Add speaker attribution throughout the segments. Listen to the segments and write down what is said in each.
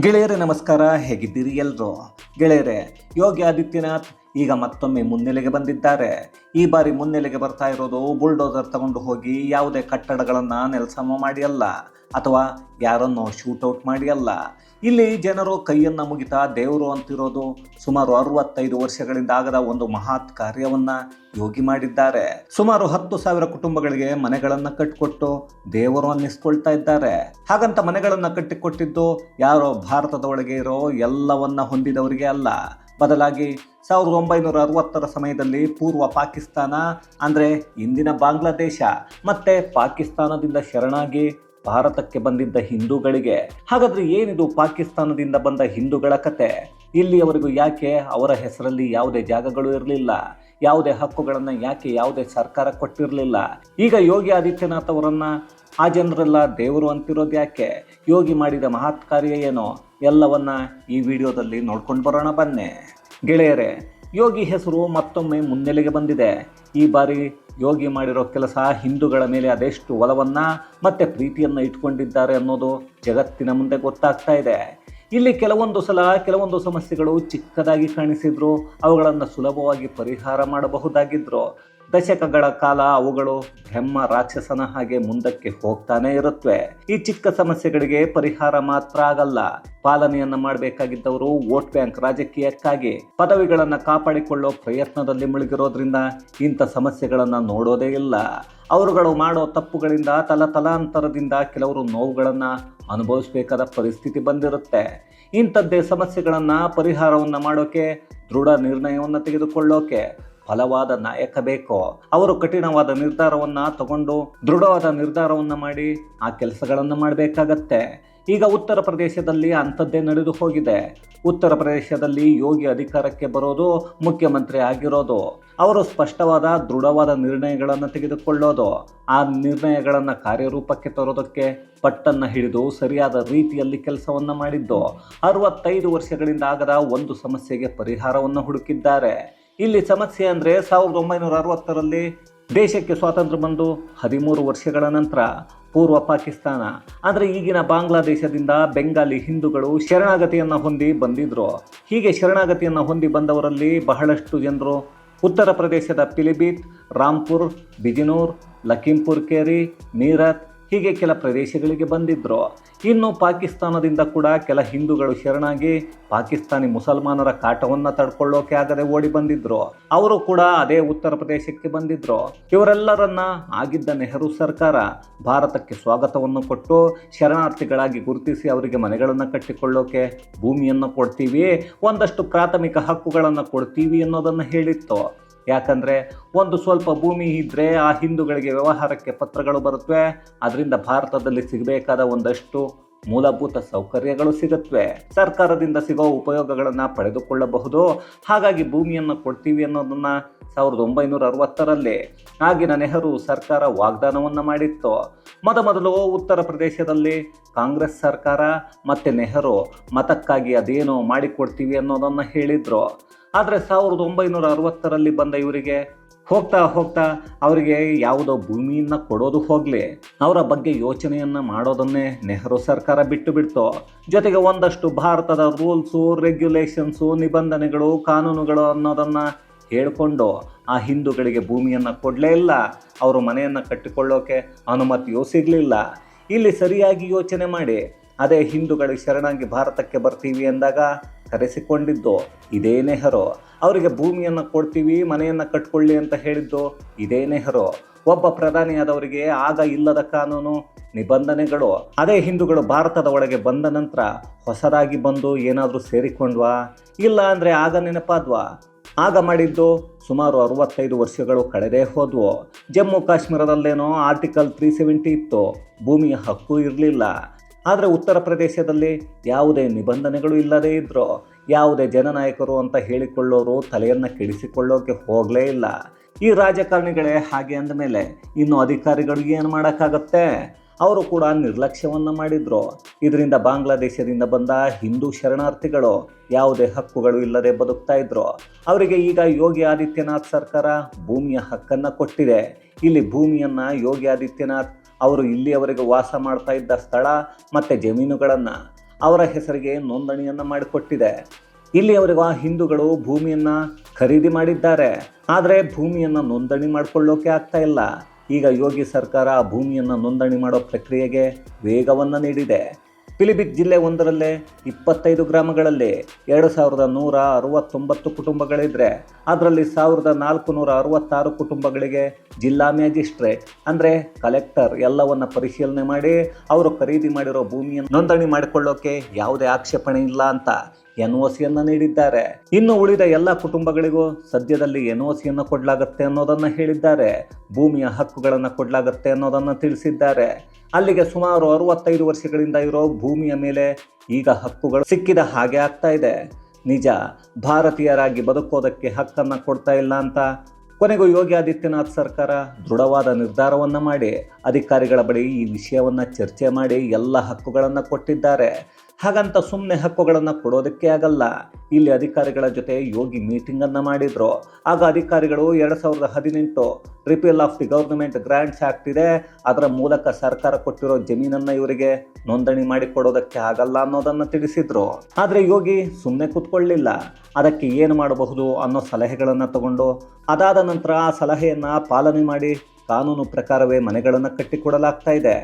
Speaker 1: ಗೆಳೆಯರೇ, ನಮಸ್ಕಾರ. ಹೇಗಿದ್ದೀರಿ ಎಲ್ಲರೂ ಗೆಳೆಯರೇ, ಯೋಗಿ ಆದಿತ್ಯನಾಥ್ ಈಗ ಮತ್ತೊಮ್ಮೆ ಮುನ್ನೆಲೆಗೆ ಬಂದಿದ್ದಾರೆ. ಈ ಬಾರಿ ಮುನ್ನೆಲೆಗೆ ಬರ್ತಾ ಇರೋದು ಬುಲ್ಡೋಸರ್ ತಗೊಂಡು ಹೋಗಿ ಯಾವುದೇ ಕಟ್ಟಡಗಳನ್ನು ನೆಲಸಮ ಮಾಡಿ ಅಲ್ಲ. ಅಥವಾ ಯಾರನ್ನೋ ಶೂಟೌಟ್ ಮಾಡಿ ಅಲ್ಲ. ಇಲ್ಲಿ ಜನರು ಕೈಯನ್ನು ಮುಗಿತಾ ದೇವರು ಅಂತಿರೋದು ಸುಮಾರು ಅರವತ್ತೈದು ವರ್ಷಗಳಿಂದ ಆಗದ ಒಂದು ಮಹಾತ್ ಕಾರ್ಯವನ್ನ ಯೋಗಿ ಮಾಡಿದ್ದಾರೆ. ಸುಮಾರು ಹತ್ತು ಸಾವಿರ ಕುಟುಂಬಗಳಿಗೆ ಮನೆಗಳನ್ನು ಕಟ್ಟಿಕೊಟ್ಟು ದೇವರು ಅನ್ನಿಸ್ಕೊಳ್ತಾ ಇದ್ದಾರೆ. ಹಾಗಂತ ಮನೆಗಳನ್ನು ಕಟ್ಟಿಕೊಟ್ಟಿದ್ದು ಯಾರೋ ಭಾರತದ ಒಳಗೆ ಇರೋ ಎಲ್ಲವನ್ನ ಹೊಂದಿದವರಿಗೆ ಅಲ್ಲ. ಬದಲಾಗಿ ಸಾವಿರದ ಒಂಬೈನೂರ ಅರವತ್ತರ ಸಮಯದಲ್ಲಿ ಪೂರ್ವ ಪಾಕಿಸ್ತಾನ, ಅಂದರೆ ಇಂದಿನ ಬಾಂಗ್ಲಾದೇಶ, ಮತ್ತೆ ಪಾಕಿಸ್ತಾನದಿಂದ ಶರಣಾಗಿ ಭಾರತಕ್ಕೆ ಬಂದಿದ್ದ ಹಿಂದೂಗಳಿಗೆ. ಹಾಗಾದ್ರೆ ಏನಿದು ಪಾಕಿಸ್ತಾನದಿಂದ ಬಂದ ಹಿಂದೂಗಳ ಕತೆ? ಇಲ್ಲಿಯವರೆಗೂ ಯಾಕೆ ಅವರ ಹೆಸರಲ್ಲಿ ಯಾವುದೇ ಜಾಗಗಳು ಇರಲಿಲ್ಲ? ಯಾವುದೇ ಹಕ್ಕುಗಳನ್ನು ಯಾಕೆ ಯಾವುದೇ ಸರ್ಕಾರ ಕೊಟ್ಟಿರಲಿಲ್ಲ? ಈಗ ಯೋಗಿ ಆದಿತ್ಯನಾಥ್ ಅವರನ್ನ ಆ ಜನರೆಲ್ಲ ದೇವರು ಅಂತಿರೋದು ಯಾಕೆ? ಯೋಗಿ ಮಾಡಿದ ಮಹತ್ ಕಾರ್ಯ ಏನೋ? ಎಲ್ಲವನ್ನ ಈ ವಿಡಿಯೋದಲ್ಲಿ ನೋಡ್ಕೊಂಡು ಬರೋಣ ಬನ್ನಿ. ಗೆಳೆಯರೇ ಯೋಗಿ ಹೆಸರು ಮತ್ತೊಮ್ಮೆ ಮುನ್ನೆಲೆಗೆ ಬಂದಿದೆ. ಈ ಬಾರಿ ಯೋಗಿ ಮಾಡಿರೋ ಕೆಲಸ ಹಿಂದೂಗಳ ಮೇಲೆ ಅದೆಷ್ಟು ಒಲವನ್ನು ಮತ್ತೆ ಪ್ರೀತಿಯನ್ನು ಇಟ್ಕೊಂಡಿದ್ದಾರೆ ಅನ್ನೋದು ಜಗತ್ತಿನ ಮುಂದೆ ಗೊತ್ತಾಗ್ತಾ ಇದೆ. ಇಲ್ಲಿ ಕೆಲವೊಂದು ಸಲ ಕೆಲವೊಂದು ಸಮಸ್ಯೆಗಳು ಚಿಕ್ಕದಾಗಿ ಕಾಣಿಸಿದ್ರು, ಅವುಗಳನ್ನು ಸುಲಭವಾಗಿ ಪರಿಹಾರ ಮಾಡಬಹುದಾಗಿದ್ರು. ದಶಕಗಳ ಕಾಲ ಅವುಗಳು ಹೆಮ್ಮ ರಾಕ್ಷಸನ ಹಾಗೆ ಮುಂದಕ್ಕೆ ಹೋಗ್ತಾನೆ ಇರುತ್ತವೆ ಈ ಚಿಕ್ಕ ಸಮಸ್ಯೆಗಳಿಗೆ ಪರಿಹಾರ ಮಾತ್ರ ಆಗಲ್ಲ. ಪಾಲನೆಯನ್ನ ಮಾಡಬೇಕಾಗಿದ್ದವರು ವೋಟ್ ಬ್ಯಾಂಕ್ ರಾಜಕೀಯಕ್ಕಾಗಿ ಪದವಿಗಳನ್ನ ಕಾಪಾಡಿಕೊಳ್ಳೋ ಪ್ರಯತ್ನದಲ್ಲಿ ಮುಳುಗಿರೋದ್ರಿಂದ ಇಂಥ ಸಮಸ್ಯೆಗಳನ್ನು ನೋಡೋದೇ ಇಲ್ಲ. ಅವರುಗಳು ಮಾಡೋ ತಪ್ಪುಗಳಿಂದ ತಲ ತಲಾಂತರದಿಂದ ಕೆಲವರು ನೋವುಗಳನ್ನ ಅನುಭವಿಸಬೇಕಾದ ಪರಿಸ್ಥಿತಿ ಬಂದಿರುತ್ತೆ. ಇಂಥದ್ದೇ ಸಮಸ್ಯೆಗಳನ್ನ ಪರಿಹಾರವನ್ನ ಮಾಡೋಕೆ, ದೃಢ ನಿರ್ಣಯವನ್ನು ತೆಗೆದುಕೊಳ್ಳೋಕೆ ಫಲವಾದ ನಾಯಕ ಬೇಕೋ? ಅವರು ಕಠಿಣವಾದ ನಿರ್ಧಾರವನ್ನ ತಗೊಂಡು ದೃಢವಾದ ನಿರ್ಧಾರವನ್ನ ಮಾಡಿ ಆ ಕೆಲಸಗಳನ್ನು ಮಾಡಬೇಕಾಗತ್ತೆ. ಈಗ ಉತ್ತರ ಪ್ರದೇಶದಲ್ಲಿ ಅಂಥದ್ದೇ ನಡೆದು ಹೋಗಿದೆ. ಉತ್ತರ ಪ್ರದೇಶದಲ್ಲಿ ಯೋಗಿ ಅಧಿಕಾರಕ್ಕೆ ಬರೋದು, ಮುಖ್ಯಮಂತ್ರಿ ಆಗಿರೋದು. ಅವರು ಸ್ಪಷ್ಟವಾದ ದೃಢವಾದ ನಿರ್ಣಯಗಳನ್ನು ತೆಗೆದುಕೊಳ್ಳೋದು. ಆ ನಿರ್ಣಯಗಳನ್ನು ಕಾರ್ಯರೂಪಕ್ಕೆ ತರೋದಕ್ಕೆ ಪಟ್ಟನ್ನು ಹಿಡಿದು ಸರಿಯಾದ ರೀತಿಯಲ್ಲಿ ಕೆಲಸವನ್ನು ಮಾಡಿದ್ದು. ಅರವತ್ತೈದು ವರ್ಷಗಳಿಂದ ಆಗದ ಒಂದು ಸಮಸ್ಯೆಗೆ ಪರಿಹಾರವನ್ನು ಹುಡುಕಿದ್ದಾರೆ. ಇಲ್ಲಿ ಸಮಸ್ಯೆ ಅಂದರೆ ಸಾವಿರದ ಒಂಬೈನೂರ ಅರವತ್ತರಲ್ಲಿ ದೇಶಕ್ಕೆ ಸ್ವಾತಂತ್ರ್ಯ ಬಂದು ಹದಿಮೂರು ವರ್ಷಗಳ ನಂತರ ಪೂರ್ವ ಪಾಕಿಸ್ತಾನ. ಅಂದರೆ ಈಗಿನ ಬಾಂಗ್ಲಾದೇಶದಿಂದ ಬೆಂಗಾಲಿ ಹಿಂದೂಗಳು ಶರಣಾಗತಿಯನ್ನು ಹೊಂದಿ ಬಂದಿದ್ದರು ಹೀಗೆ ಶರಣಾಗತಿಯನ್ನು ಹೊಂದಿ ಬಂದವರಲ್ಲಿ ಬಹಳಷ್ಟು ಜನರು ಉತ್ತರ ಪ್ರದೇಶದ ಪಿಲಿಬಿತ್ ರಾಂಪುರ್ ಬಿಜಿನೂರ್, ಲಖೀಂಪುರ್, ಕೇರಿ, ಮೀರತ್ ಹೀಗೆ ಕೆಲ ಪ್ರದೇಶಗಳಿಗೆ ಬಂದಿದ್ರು, ಇನ್ನು ಪಾಕಿಸ್ತಾನದಿಂದ ಕೂಡ ಕೆಲ ಹಿಂದೂಗಳು ಶರಣಾಗಿ ಪಾಕಿಸ್ತಾನಿ ಮುಸಲ್ಮಾನರ ಕಾಟವನ್ನು ತಡ್ಕೊಳ್ಳೋಕೆ ಆಗದೆ ಓಡಿ ಬಂದಿದ್ರು, ಅವರು ಕೂಡ ಅದೇ ಉತ್ತರ ಪ್ರದೇಶಕ್ಕೆ ಬಂದಿದ್ರು, ಇವರೆಲ್ಲರನ್ನ ಆಗಿದ್ದ ನೆಹರು ಸರ್ಕಾರ ಭಾರತಕ್ಕೆ ಸ್ವಾಗತವನ್ನು ಕೊಟ್ಟು ಶರಣಾರ್ಥಿಗಳಾಗಿ ಗುರುತಿಸಿ ಅವರಿಗೆ ಮನೆಗಳನ್ನು ಕಟ್ಟಿಕೊಳ್ಳೋಕೆ ಭೂಮಿಯನ್ನು ಕೊಡ್ತೀವಿ, ಒಂದಷ್ಟು ಪ್ರಾಥಮಿಕ ಹಕ್ಕುಗಳನ್ನು ಕೊಡ್ತೀವಿ ಅನ್ನೋದನ್ನು ಹೇಳಿತ್ತು ಯಾಕಂದರೆ ಒಂದು ಸ್ವಲ್ಪ ಭೂಮಿ ಇದ್ದರೆ ಆ ಹಿಂದೂಗಳಿಗೆ ವ್ಯವಹಾರಕ್ಕೆ ಪತ್ರಗಳು ಬರುತ್ತವೆ ಅದರಿಂದ ಭಾರತದಲ್ಲಿ ಸಿಗಬೇಕಾದ ಒಂದಷ್ಟು ಮೂಲಭೂತ ಸೌಕರ್ಯಗಳು ಸಿಗುತ್ತವೆ ಸರ್ಕಾರದಿಂದ ಸಿಗೋ ಉಪಯೋಗಗಳನ್ನು ಪಡೆದುಕೊಳ್ಳಬಹುದು. ಹಾಗಾಗಿ ಭೂಮಿಯನ್ನು ಕೊಡ್ತೀವಿ ಅನ್ನೋದನ್ನ ಸಾವಿರದ ಒಂಬೈನೂರ ಅರವತ್ತರಲ್ಲಿ ಆಗಿನ ನೆಹರು ಸರ್ಕಾರ ವಾಗ್ದಾನವನ್ನು ಮಾಡಿತ್ತು. ಮೊದಮೊದಲು ಉತ್ತರ ಪ್ರದೇಶದಲ್ಲಿ ಕಾಂಗ್ರೆಸ್ ಸರ್ಕಾರ, ಮತ್ತು ನೆಹರು ಮತಕ್ಕಾಗಿ ಅದೇನೋ ಮಾಡಿಕೊಡ್ತೀವಿ ಅನ್ನೋದನ್ನು ಹೇಳಿದರು. ಆದರೆ ಸಾವಿರದ ಒಂಬೈನೂರ ಅರವತ್ತರಲ್ಲಿ ಬಂದ ಇವರಿಗೆ ಹೋಗ್ತಾ ಹೋಗ್ತಾ ಅವರಿಗೆ ಯಾವುದೋ ಭೂಮಿಯನ್ನು ಕೊಡೋದು ಹೋಗಲಿ. ಅವರ ಬಗ್ಗೆ ಯೋಚನೆಯನ್ನು ಮಾಡೋದನ್ನೇ ನೆಹರು ಸರ್ಕಾರ ಬಿಟ್ಟು ಬಿಡ್ತು ಜೊತೆಗೆ ಒಂದಷ್ಟು ಭಾರತದ ರೂಲ್ಸು, ರೆಗ್ಯುಲೇಷನ್ಸು, ನಿಬಂಧನೆಗಳು, ಕಾನೂನುಗಳು ಅನ್ನೋದನ್ನು ಹೇಳಿಕೊಂಡು ಆ ಹಿಂದೂಗಳಿಗೆ ಭೂಮಿಯನ್ನು ಕೊಡಲೇ ಇಲ್ಲ, ಅವರು ಮನೆಯನ್ನು ಕಟ್ಟಿಕೊಳ್ಳೋಕೆ ಅನುಮತಿಯೂ ಸಿಗಲಿಲ್ಲ. ಇಲ್ಲಿ ಸರಿಯಾಗಿ ಯೋಚನೆ ಮಾಡಿ, ಅದೇ ಹಿಂದೂಗಳಿಗೆ ಶರಣಾಗಿ ಭಾರತಕ್ಕೆ ಬರ್ತೀವಿ ಎಂದಾಗ ಕರೆಸಿಕೊಂಡಿದ್ದು ಇದೇ ನೆಹರು. ಅವರಿಗೆ ಭೂಮಿಯನ್ನು ಕೊಡ್ತೀವಿ, ಮನೆಯನ್ನು ಕಟ್ಕೊಳ್ಳಿ ಅಂತ ಹೇಳಿದ್ದು ಇದೇ ನೆಹರು. ಒಬ್ಬ ಪ್ರಧಾನಿಯಾದವರಿಗೆ ಆಗ ಇಲ್ಲದ ಕಾನೂನು, ನಿಬಂಧನೆಗಳು. ಅದೇ ಹಿಂದೂಗಳು ಭಾರತದ ಒಳಗೆ ಬಂದ ನಂತರ ಹೊಸದಾಗಿ ಬಂದು ಏನಾದರೂ ಸೇರಿಕೊಂಡ್ವಾ? ಇಲ್ಲ ಅಂದರೆ ಆಗ ನೆನಪಾದ್ವಾ? ಆಗ ಮಾಡಿದ್ದು ಸುಮಾರು ಅರವತ್ತೈದು ವರ್ಷಗಳು ಕಳೆದೇ ಹೋದ್ವು. ಜಮ್ಮು ಕಾಶ್ಮೀರದಲ್ಲೇನೋ ಆರ್ಟಿಕಲ್ ತ್ರೀ ಸೆವೆಂಟಿ ಇತ್ತು. ಭೂಮಿಯ ಹಕ್ಕು ಇರಲಿಲ್ಲ. ಆದರೆ ಉತ್ತರ ಪ್ರದೇಶದಲ್ಲಿ ಯಾವುದೇ ನಿಬಂಧನೆಗಳು ಇಲ್ಲದೇ ಇದ್ದರು ಯಾವುದೇ ಜನನಾಯಕರು ಅಂತ ಹೇಳಿಕೊಳ್ಳೋರು ತಲೆಯನ್ನು ಕೆಡಿಸಿಕೊಳ್ಳೋಕೆ ಹೋಗಲೇ ಇಲ್ಲ. ಈ ರಾಜಕಾರಣಿಗಳೇ ಹಾಗೆ ಅಂದಮೇಲೆ ಇನ್ನು ಅಧಿಕಾರಿಗಳಿಗೆ ಏನು ಮಾಡೋಕ್ಕಾಗತ್ತೆ? ಅವರು ಕೂಡ ನಿರ್ಲಕ್ಷ್ಯವನ್ನು ಮಾಡಿದ್ರು. ಇದರಿಂದ ಬಾಂಗ್ಲಾದೇಶದಿಂದ ಬಂದ ಹಿಂದೂ ಶರಣಾರ್ಥಿಗಳು ಯಾವುದೇ ಹಕ್ಕುಗಳು ಇಲ್ಲದೆ ಬದುಕ್ತಾ ಇದ್ರು. ಅವರಿಗೆ ಈಗ ಯೋಗಿ ಆದಿತ್ಯನಾಥ್ ಸರ್ಕಾರ ಭೂಮಿಯ ಹಕ್ಕನ್ನು ಕೊಟ್ಟಿದೆ. ಇಲ್ಲಿ ಭೂಮಿಯನ್ನು ಯೋಗಿ ಆದಿತ್ಯನಾಥ್ ಅವರು ಇಲ್ಲಿಯವರೆಗೆ ವಾಸ ಮಾಡ್ತಾ ಇದ್ದ ಸ್ಥಳ ಮತ್ತು ಜಮೀನುಗಳನ್ನು ಅವರ ಹೆಸರಿಗೆ ನೋಂದಣಿಯನ್ನು ಮಾಡಿಕೊಟ್ಟಿದೆ. ಇಲ್ಲಿಯವರೆಗೂ ಆ ಹಿಂದೂಗಳು ಭೂಮಿಯನ್ನು ಖರೀದಿ ಮಾಡಿದ್ದಾರೆ. ಆದರೆ ಭೂಮಿಯನ್ನು ನೋಂದಣಿ ಮಾಡಿಕೊಳ್ಳೋಕೆ ಆಗ್ತಾ ಇಲ್ಲ. ಈಗ ಯೋಗಿ ಸರ್ಕಾರ ಭೂಮಿಯನ್ನು ನೋಂದಣಿ ಮಾಡೋ ಪ್ರಕ್ರಿಯೆಗೆ ವೇಗವನ್ನು ನೀಡಿದೆ. ಪಿಲಿಭಿತ್ ಜಿಲ್ಲೆ ಒಂದರಲ್ಲೇ ಇಪ್ಪತ್ತೈದು ಗ್ರಾಮಗಳಲ್ಲಿ ಎರಡು ಸಾವಿರದ ನೂರ ಅರವತ್ತೊಂಬತ್ತು ಕುಟುಂಬಗಳಿದ್ರೆ, ಅದರಲ್ಲಿ ಸಾವಿರದ ನಾಲ್ಕು ನೂರ ಅರವತ್ತಾರು ಕುಟುಂಬಗಳಿಗೆ ಜಿಲ್ಲಾ ಮ್ಯಾಜಿಸ್ಟ್ರೇಟ್ ಅಂದರೆ ಕಲೆಕ್ಟರ್ ಎಲ್ಲವನ್ನು ಪರಿಶೀಲನೆ ಮಾಡಿ, ಅವರು ಖರೀದಿ ಮಾಡಿರೋ ಭೂಮಿಯನ್ನು ನೋಂದಣಿ ಮಾಡಿಕೊಳ್ಳೋಕೆ ಯಾವುದೇ ಆಕ್ಷೇಪಣೆ ಇಲ್ಲ ಅಂತ ಎನ್ ಒ ಸಿಯನ್ನು ನೀಡಿದ್ದಾರೆ. ಇನ್ನು ಉಳಿದ ಎಲ್ಲ ಕುಟುಂಬಗಳಿಗೂ ಸದ್ಯದಲ್ಲಿ ಎನ್ ಒ ಸಿಯನ್ನು ಕೊಡಲಾಗುತ್ತೆ ಅನ್ನೋದನ್ನು ಹೇಳಿದ್ದಾರೆ. ಭೂಮಿಯ ಹಕ್ಕುಗಳನ್ನು ಕೊಡಲಾಗುತ್ತೆ ಅನ್ನೋದನ್ನು ತಿಳಿಸಿದ್ದಾರೆ. ಅಲ್ಲಿಗೆ ಸುಮಾರು ಅರವತ್ತೈದು ವರ್ಷಗಳಿಂದ ಇರೋ ಭೂಮಿಯ ಮೇಲೆ ಈಗ ಹಕ್ಕುಗಳು ಸಿಕ್ಕಿದ ಹಾಗೆ ಆಗ್ತಾ ಇದೆ. ನಿಜ, ಭಾರತೀಯರಾಗಿ ಬದುಕೋದಕ್ಕೆ ಹಕ್ಕನ್ನು ಕೊಡ್ತಾ ಇಲ್ಲ ಅಂತ ಕೊನೆಗೂ ಯೋಗಿ ಆದಿತ್ಯನಾಥ್ ಸರ್ಕಾರ ದೃಢವಾದ ನಿರ್ಧಾರವನ್ನು ಮಾಡಿ, ಅಧಿಕಾರಿಗಳ ಬಳಿ ಈ ವಿಷಯವನ್ನು ಚರ್ಚೆ ಮಾಡಿ ಎಲ್ಲ ಹಕ್ಕುಗಳನ್ನು ಕೊಟ್ಟಿದ್ದಾರೆ. ಹಾಗಂತ ಸುಮ್ಮನೆ ಹಕ್ಕುಗಳನ್ನು ಕೊಡೋದಕ್ಕೆ ಆಗಲ್ಲ. ಇಲ್ಲಿ ಅಧಿಕಾರಿಗಳ ಜೊತೆ ಯೋಗಿ ಮೀಟಿಂಗನ್ನು ಮಾಡಿದರು. ಆಗ ಅಧಿಕಾರಿಗಳು ಎರಡು ಸಾವಿರದ ಹದಿನೆಂಟು repeal of the government grants act ಇದೆ. ಅದರ ಮೂಲಕ ಸರ್ಕಾರ ಕೊಟ್ಟಿರೋ ಜಮೀನನ್ನು ಇವರಿಗೆ ನೋಂದಣಿ ಮಾಡಿಕೊಡೋದಕ್ಕೆ ಆಗಲ್ಲ ಅನ್ನೋದನ್ನು ತಿಳಿಸಿದ್ರು. ಆದರೆ ಯೋಗಿ ಸುಮ್ಮನೆ ಕೂತ್ಕೊಳ್ಳಿಲ್ಲ. ಅದಕ್ಕೆ ಏನು ಮಾಡಬಹುದು ಅನ್ನೋ ಸಲಹೆಗಳನ್ನು ತಗೊಂಡು, ಅದಾದ ನಂತರ ಆ ಸಲಹೆಯನ್ನು ಪಾಲನೆ ಮಾಡಿ ಕಾನೂನು ಪ್ರಕಾರವೇ ಮನೆಗಳನ್ನು ಕಟ್ಟಿಕೊಡಲಾಗ್ತಾ ಇದೆ.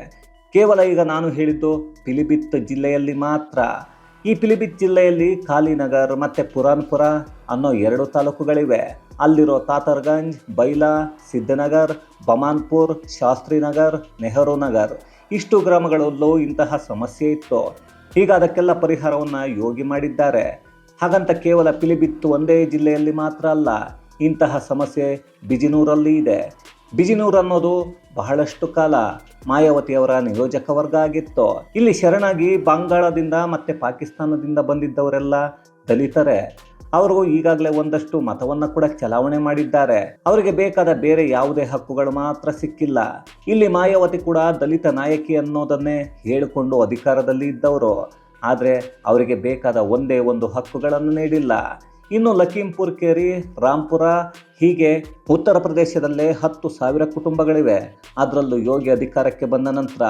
Speaker 1: ಕೇವಲ ಈಗ ನಾನು ಹೇಳಿದ್ದು ಪಿಲಿಭಿತ್ ಜಿಲ್ಲೆಯಲ್ಲಿ ಮಾತ್ರ. ಈ ಪಿಲಿಭಿತ್ ಜಿಲ್ಲೆಯಲ್ಲಿ ಕಾಲಿನಗರ್ ಮತ್ತು ಪುರಾನ್ಪುರ ಅನ್ನೋ ಎರಡು ತಾಲೂಕುಗಳಿವೆ. ಅಲ್ಲಿರೋ ತಾತರ್ಗಂಜ್, ಬೈಲಾ ಸಿದ್ದನಗರ್ ಬಮಾನ್ಪುರ್, ಶಾಸ್ತ್ರಿನಗರ್, ನೆಹರು ನಗರ್. ಇಷ್ಟು ಗ್ರಾಮಗಳಲ್ಲೂ ಇಂತಹ ಸಮಸ್ಯೆ ಇತ್ತು. ಈಗ ಅದಕ್ಕೆಲ್ಲ ಪರಿಹಾರವನ್ನು ಯೋಗಿ ಮಾಡಿದ್ದಾರೆ. ಹಾಗಂತ ಕೇವಲ ಪಿಲಿಬಿತ್ತು ಒಂದೇ ಜಿಲ್ಲೆಯಲ್ಲಿ ಮಾತ್ರ ಅಲ್ಲ, ಇಂತಹ ಸಮಸ್ಯೆ ಬಿಜಿನೂರಲ್ಲಿ ಇದೆ. ಬಿಜಿನೂರು ಅನ್ನೋದು ಬಹಳಷ್ಟು ಕಾಲ ಮಾಯಾವತಿಯವರ ನಿಯೋಜಕ ವರ್ಗ ಆಗಿತ್ತು. ಇಲ್ಲಿ ಶರಣಾಗಿ ಬಂಗಾಳದಿಂದ ಮತ್ತೆ ಪಾಕಿಸ್ತಾನದಿಂದ ಬಂದಿದ್ದವರೆಲ್ಲ ದಲಿತರೇ. ಅವರು ಈಗಾಗಲೇ ಒಂದಷ್ಟು ಮತವನ್ನು ಕೂಡ ಚಲಾವಣೆ ಮಾಡಿದ್ದಾರೆ. ಅವರಿಗೆ ಬೇಕಾದ ಬೇರೆ ಯಾವುದೇ ಹಕ್ಕುಗಳು ಮಾತ್ರ ಸಿಕ್ಕಿಲ್ಲ. ಇಲ್ಲಿ ಮಾಯಾವತಿ ಕೂಡ ದಲಿತ ನಾಯಕಿ ಅನ್ನೋದನ್ನೇ ಹೇಳಿಕೊಂಡು ಅಧಿಕಾರದಲ್ಲಿ ಇದ್ದವರು. ಆದರೆ ಅವರಿಗೆ ಬೇಕಾದ ಒಂದೇ ಒಂದು ಹಕ್ಕುಗಳನ್ನು ನೀಡಿಲ್ಲ. ಇನ್ನು ಲಖೀಂಪುರ್, ಕೇರಿ ರಾಂಪುರ ಹೀಗೆ ಉತ್ತರ ಪ್ರದೇಶದಲ್ಲೇ ಹತ್ತು ಸಾವಿರ ಕುಟುಂಬಗಳಿವೆ. ಅದರಲ್ಲೂ ಯೋಗಿ ಅಧಿಕಾರಕ್ಕೆ ಬಂದ ನಂತರ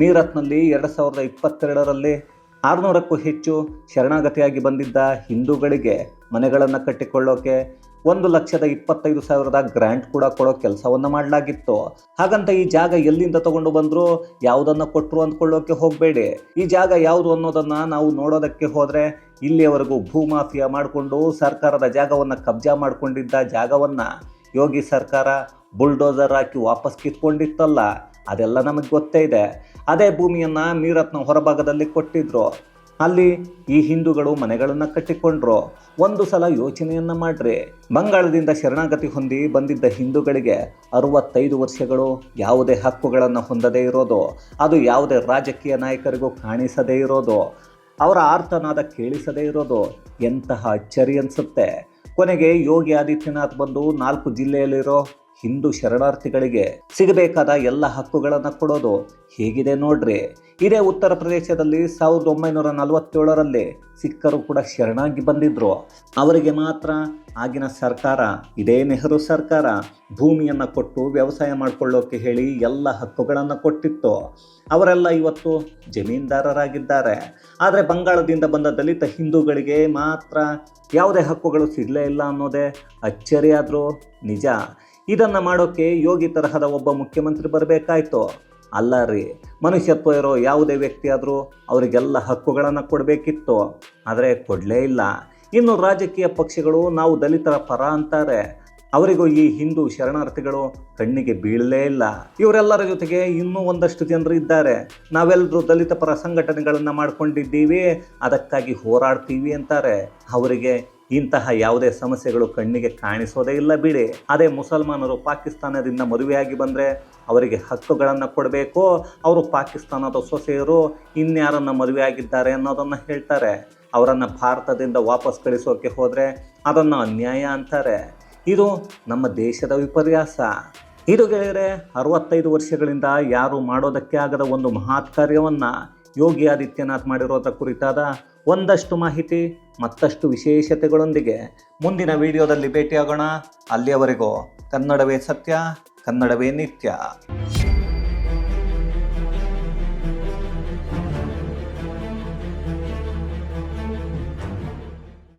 Speaker 1: ಮೀರತ್ನಲ್ಲಿ ಎರಡು ಸಾವಿರದ ಇಪ್ಪತ್ತೆರಡರಲ್ಲಿ ಆರುನೂರಕ್ಕೂ ಹೆಚ್ಚು ಶರಣಾಗತಿಯಾಗಿ ಬಂದಿದ್ದ ಹಿಂದೂಗಳಿಗೆ ಮನೆಗಳನ್ನು ಕಟ್ಟಿಕೊಳ್ಳೋಕೆ ಒಂದು ಲಕ್ಷದ ಇಪ್ಪತ್ತೈದು ಸಾವಿರದ ಗ್ರ್ಯಾಂಟ್ ಕೂಡ ಕೊಡೋ ಕೆಲಸವನ್ನು ಮಾಡಲಾಗಿತ್ತು. ಹಾಗಂತ ಈ ಜಾಗ ಎಲ್ಲಿಂದ ತಗೊಂಡು ಬಂದರೂ, ಯಾವುದನ್ನು ಕೊಟ್ಟರು ಅಂದ್ಕೊಳ್ಳೋಕೆ ಹೋಗಬೇಡಿ. ಈ ಜಾಗ ಯಾವುದು ಅನ್ನೋದನ್ನ ನಾವು ನೋಡೋದಕ್ಕೆ ಹೋದ್ರೆ ಇಲ್ಲಿಯವರೆಗೂ ಭೂಮಾಫಿಯಾ ಮಾಡಿಕೊಂಡು ಸರ್ಕಾರದ ಜಾಗವನ್ನು ಕಬ್ಜಾ ಮಾಡಿಕೊಂಡಿದ್ದ ಜಾಗವನ್ನು ಯೋಗಿ ಸರ್ಕಾರ ಬುಲ್ಡೋಸರ್ ಹಾಕಿ ವಾಪಸ್ ಕಿತ್ಕೊಂಡಿತ್ತಲ್ಲ, ಅದೆಲ್ಲ ನಮಗೆ ಗೊತ್ತೇ ಇದೆ. ಅದೇ ಭೂಮಿಯನ್ನು ಮೀರತ್ನ ಹೊರಭಾಗದಲ್ಲಿ ಕೊಟ್ಟಿದ್ರು. ಅಲ್ಲಿ ಈ ಹಿಂದೂಗಳು ಮನೆಗಳನ್ನು ಕಟ್ಟಿಕೊಂಡ್ರು. ಒಂದು ಸಲ ಯೋಚನೆಯನ್ನು ಮಾಡ್ರಿ. ಬಂಗಾಳದಿಂದ ಶರಣಾಗತಿ ಹೊಂದಿ ಬಂದಿದ್ದ ಹಿಂದೂಗಳಿಗೆ ಅರವತ್ತೈದು ವರ್ಷಗಳು ಯಾವುದೇ ಹಕ್ಕುಗಳನ್ನು ಹೊಂದದೇ ಇರೋದು. ಅದು ಯಾವುದೇ ರಾಜಕೀಯ ನಾಯಕರಿಗೂ ಕಾಣಿಸದೇ ಇರೋದು. ಅವರ ಆರ್ತನಾದ ಕೇಳಿಸದೇ ಇರೋದು ಎಂತಹ ಅಚ್ಚರಿ ಅನಿಸುತ್ತೆ. ಕೊನೆಗೆ ಯೋಗಿ ಆದಿತ್ಯನಾಥ್ ಬಂದು ನಾಲ್ಕು ಜಿಲ್ಲೆಯಲ್ಲಿರೋ ಹಿಂದೂ ಶರಣಾರ್ಥಿಗಳಿಗೆ ಸಿಗಬೇಕಾದ ಎಲ್ಲ ಹಕ್ಕುಗಳನ್ನು ಕೊಡೋದು ಹೇಗಿದೆ ನೋಡ್ರಿ. ಇದೇ ಉತ್ತರ ಪ್ರದೇಶದಲ್ಲಿ ಸಾವಿರದ ಒಂಬೈನೂರ ನಲವತ್ತೇಳರಲ್ಲಿ ಸಿಕ್ಕರು ಕೂಡ ಶರಣಾಗಿ ಬಂದಿದ್ರು. ಅವರಿಗೆ ಮಾತ್ರ ಆಗಿನ ಸರ್ಕಾರ, ಇದೇ ನೆಹರು ಸರ್ಕಾರ, ಭೂಮಿಯನ್ನು ಕೊಟ್ಟು ವ್ಯವಸಾಯ ಮಾಡಿಕೊಳ್ಳೋಕೆ ಹೇಳಿ ಎಲ್ಲ ಹಕ್ಕುಗಳನ್ನು ಕೊಟ್ಟಿತ್ತು. ಅವರೆಲ್ಲ ಇವತ್ತು ಜಮೀನ್ದಾರರಾಗಿದ್ದಾರೆ. ಆದರೆ ಬಂಗಾಳದಿಂದ ಬಂದ ದಲಿತ ಹಿಂದೂಗಳಿಗೆ ಮಾತ್ರ ಯಾವುದೇ ಹಕ್ಕುಗಳು ಸಿಗಲೇ ಇಲ್ಲ ಅನ್ನೋದೇ ಅಚ್ಚರಿಯಾದರೂ. ನಿಜ. ಇದನ್ನು ಮಾಡೋಕ್ಕೆ ಯೋಗಿ ತರಹದ ಒಬ್ಬ ಮುಖ್ಯಮಂತ್ರಿ ಬರಬೇಕಾಯ್ತು. ಅಲ್ಲ ರೀ, ಮನುಷ್ಯತ್ವ ಇರೋ ಯಾವುದೇ ವ್ಯಕ್ತಿ ಆದರೂ ಅವರಿಗೆಲ್ಲ ಹಕ್ಕುಗಳನ್ನು ಕೊಡಬೇಕಿತ್ತು. ಆದರೆ ಕೊಡಲೇ ಇಲ್ಲ. ಇನ್ನು ರಾಜಕೀಯ ಪಕ್ಷಗಳು ನಾವು ದಲಿತರ ಪರ ಅಂತಾರೆ. ಅವರಿಗೂ ಈ ಹಿಂದೂ ಶರಣಾರ್ಥಿಗಳು ಕಣ್ಣಿಗೆ ಬೀಳಲೇ ಇಲ್ಲ. ಇವರೆಲ್ಲರ ಜೊತೆಗೆ ಇನ್ನೂ ಒಂದಷ್ಟು ಜನರು ಇದ್ದಾರೆ. ನಾವೆಲ್ಲರೂ ದಲಿತ ಪರ ಸಂಘಟನೆಗಳನ್ನು ಮಾಡ್ಕೊಂಡಿದ್ದೀವಿ, ಅದಕ್ಕಾಗಿ ಹೋರಾಡ್ತೀವಿ ಅಂತಾರೆ. ಅವರಿಗೆ ಇಂತಹ ಯಾವುದೇ ಸಮಸ್ಯೆಗಳು ಕಣ್ಣಿಗೆ ಕಾಣಿಸೋದೇ ಇಲ್ಲ ಬಿಡಿ. ಅದೇ ಮುಸಲ್ಮಾನರು ಪಾಕಿಸ್ತಾನದಿಂದ ಮದುವೆಯಾಗಿ ಬಂದರೆ ಅವರಿಗೆ ಹಕ್ಕುಗಳನ್ನು ಕೊಡಬೇಕು? ಅವರು ಪಾಕಿಸ್ತಾನದ ಸೊಸೆಯರು ಇನ್ಯಾರನ್ನು ಮದುವೆಯಾಗಿದ್ದಾರೆ ಅನ್ನೋದನ್ನು ಹೇಳ್ತಾರೆ. ಅವರನ್ನು ಭಾರತದಿಂದ ವಾಪಸ್ ಕಳಿಸೋಕೆ ಹೋದರೆ ಅದನ್ನು ಅನ್ಯಾಯ ಅಂತಾರೆ. ಇದು ನಮ್ಮ ದೇಶದ ವಿಪರ್ಯಾಸ. ಇದು ಗೆಳೆಯರೆ, ಅರವತ್ತೈದು ವರ್ಷಗಳಿಂದ ಯಾರು ಮಾಡೋದಕ್ಕೆ ಆಗದ ಒಂದು ಮಹತ್ ಕಾರ್ಯವನ್ನು ಯೋಗಿ ಆದಿತ್ಯನಾಥ್ ಮಾಡಿರೋದ್ರ ಕುರಿತಾದ ಒಂದಷ್ಟು ಮಾಹಿತಿ, ಮತ್ತಷ್ಟು ವಿಶೇಷತೆಗಳೊಂದಿಗೆ ಮುಂದಿನ ವಿಡಿಯೋದಲ್ಲಿ ಭೇಟಿಯಾಗೋಣ. ಅಲ್ಲಿಯವರೆಗೂ ಕನ್ನಡವೇ ಸತ್ಯ, ಕನ್ನಡವೇ ನಿತ್ಯ.